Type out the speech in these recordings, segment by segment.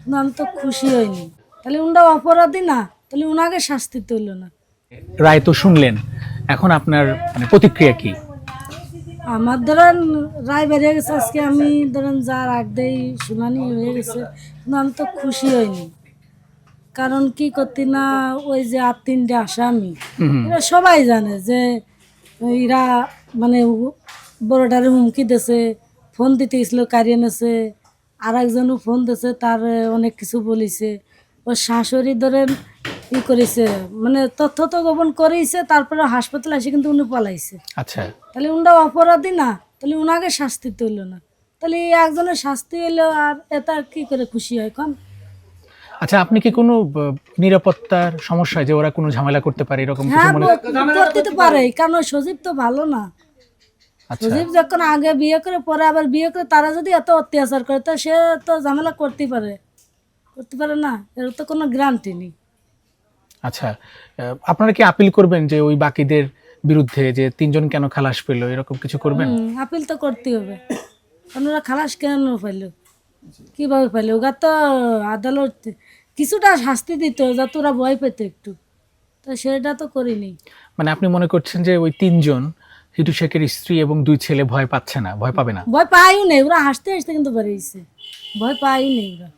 কিন্তু আমি তো খুশি হইনি তাহলে উনটা অপরাধী না তাহলে উনাকে শাস্তি তুলল না। রায় তো শুনলেন এখন আপনার মানে প্রতিক্রিয়া কি? আমার ধরেন রায় বেরিয়ে গেছে আজকে আমি ধরেন যার আগ দেই শুনানি হয়ে গেছে কিন্তু আমি তো খুশি হইনি কারণ কি করতি না ওই যে আর তিনটে আসামি এরা সবাই জানে যে এরা মানে বড়টারে হুমকি দিছে ফোন দিতে গেছিল কারিয়ে নেছে আর একজনও ফোন দিছে তার অনেক কিছু বলিছে। ওর শাশুড়ি ধরেন ই করেছে মানে তথ্য তো গোপন করেইছে তারপরে হাসপাতালে এসে কিন্তু উনি পালাইছে। আচ্ছা। তাহলে উনটা অপরাধী না তাহলে উনাকে শাস্তি তুলল না। তাহলে একজনের শাস্তি এলো আর এটা কি করে খুশি হয় কন? আচ্ছা আপনি কি কোনো নিরাপত্তার সমস্যা যে ওরা কোনো ঝামেলা করতে পারে এরকম কিছু হ্যাঁ মনে করতে পারে কারণ সজীব তো ভালো না। আচ্ছা। সজীব যখন আগে বিয়ে করে পরে আবার বিয়ে করে তারা যদি এত অত্যাচার করে তো সে তো ঝামেলা করতেই পারে। করতে পারে না এর তো কোনো গ্যারান্টি নেই। আচ্ছা আপনারা কি আপিল করবেন যে ওই বাকিদের বিরুদ্ধে যে তিনজন কেন খালাস পেল এরকম কিছু করবেন? আপিল তো করতেই হবে। ওরা খালাস কেন পাইলো কীভাবে পাইলো ওরা তো আদালত কিছুটা শাস্তি দিত যাতে ওরা ভয় পেত একটু। তো সেটা তো করিনি। মানে আপনি মনে করছেন যে ওই তিনজন হিটু শেখের স্ত্রী এবং দুই ছেলে ভয় পাচ্ছে না ভয় পাবে না? ভয় পাইও নেই ওরা হাসতে হাসতে কিন্তু বেরিয়েছে ভয় পাই নেই ওরা।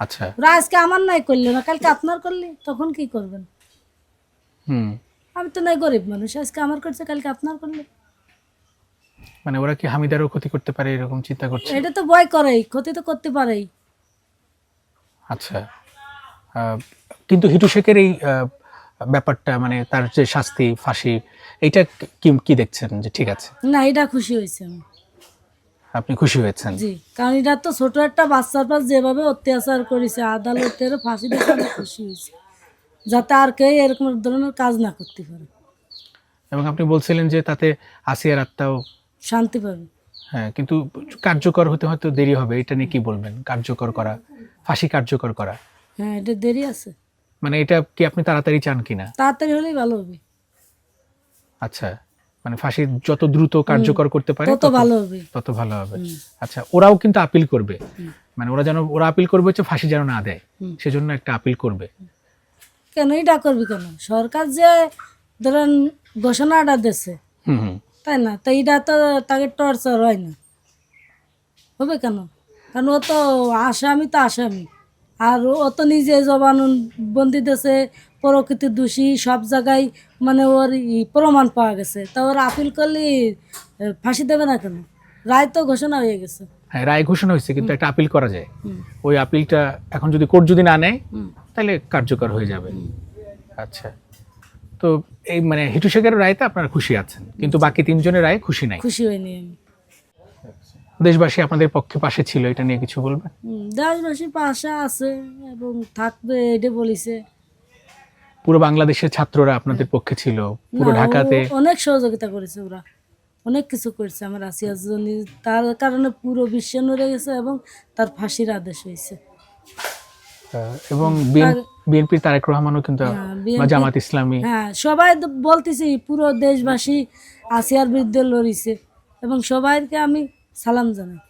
আচ্ছা। ওরা আজকে আমার নাই করল না কালকে আপনার করলি তখন কি করবেন? হুম। আমি তো নাই গরিব মানুষ আজকে আমার করছে কালকে আপনার করলে। মানে ওরা কি হামিদারও ক্ষতি করতে পারে এরকম চিন্তা করছে? এটা তো ভয় করেই ক্ষতি তো করতে পারেই। আচ্ছা। কিন্তু হিটু শেখের এই ব্যাপারটা মানে তার যে শাস্তি ফাঁসি এইটা কি কি দেখছেন যে ঠিক আছে? না এটা খুশি হয়েছে আমি। আপনি খুশি হয়েছেন? জি কারণ এটা তো ছোট একটা বাচ্চার পাশ যেভাবে অত্যাচার করেছে আদালতের ফাঁসি আমি খুশি হয়েছে। যাতে আর কেউ এরকম ধরনের কাজ না করতে পারে। এবং আপনি বলছিলেন যে তাতে আসিয়ার আত্মাও শান্তি পাবে। হ্যাঁ কিন্তু কার্যকর হতে হয়তো দেরি হবে এটা নিয়ে কি বলবেন? কার্যকর করা ফাঁসি কার্যকর করা। হ্যাঁ এটা দেরি আছে। মানে এটা কি আপনি তাড়াতাড়ি চান কিনা? তাড়াতাড়ি হলেই ভালো হবে। আচ্ছা মানে ফাঁসি যত দ্রুত কার্যকর করতে পারে তত ভালো হবে। তত ভালো হবে। আচ্ছা ওরাও কিন্তু আপিল করবে। মানে ওরা যেন ওরা আপিল করবে হচ্ছে ফাঁসি যেন না দেয় সেজন্য একটা আপিল করবে। কেন? এটা করবি কেন? সরকার যে ধরেন ঘোষণাটা হুম তাই না? তো এটা তো তাকে টর্চার হয় না। হবে কেন? কারণ ও তো আসামি তো আসামি। আর ও তো নিজে জবানবন্দি দিয়েছে প্রকৃতি দোষী সব জায়গায় মানে ওর প্রমাণ পাওয়া গেছে। তা ওর আপিল করলে ফাঁসি দেবে না কেন? রায় তো ঘোষণা হয়ে গেছে। হ্যাঁ রায় ঘোষণা হয়েছে কিন্তু একটা আপিল করা যায়। ওই আপিলটা এখন যদি কোর্ট যদি না নেয় তাহলে কার্যকর হয়ে যাবে। আচ্ছা। তো এই মানে হিটু শেখের রায়তে আপনারা খুশি আছেন কিন্তু বাকি তিনজনের রায় খুশি নাই। খুশি হয়নি আমি। দেশবাসী আপনাদের পক্ষে পাশে ছিল এটা নিয়ে কিছু বলবেন? হুম, দেশবাসীর পাশে আছে এবং থাকবে এটা বলিছে। পুরো বাংলাদেশের ছাত্ররা আপনাদের পক্ষে ছিল। পুরো ঢাকাতে অনেক সহযোগিতা করেছে ওরা। অনেক কিছু করেছে আমার আসিয়ার জন্য তার কারণে পুরো বিশ্ব নড়ে গেছে এবং তার ফাঁসির আদেশ হয়েছে। এবং বিএনপির তারেক রহমানও কিন্তু হ্যাঁ, জামাত ইসলামী। হ্যাঁ সবাই বলতেছি পুরো দেশবাসী আসিয়ার বিরুদ্ধে লড়িছে। এবং সবাইকে আমি সালাম জানাই।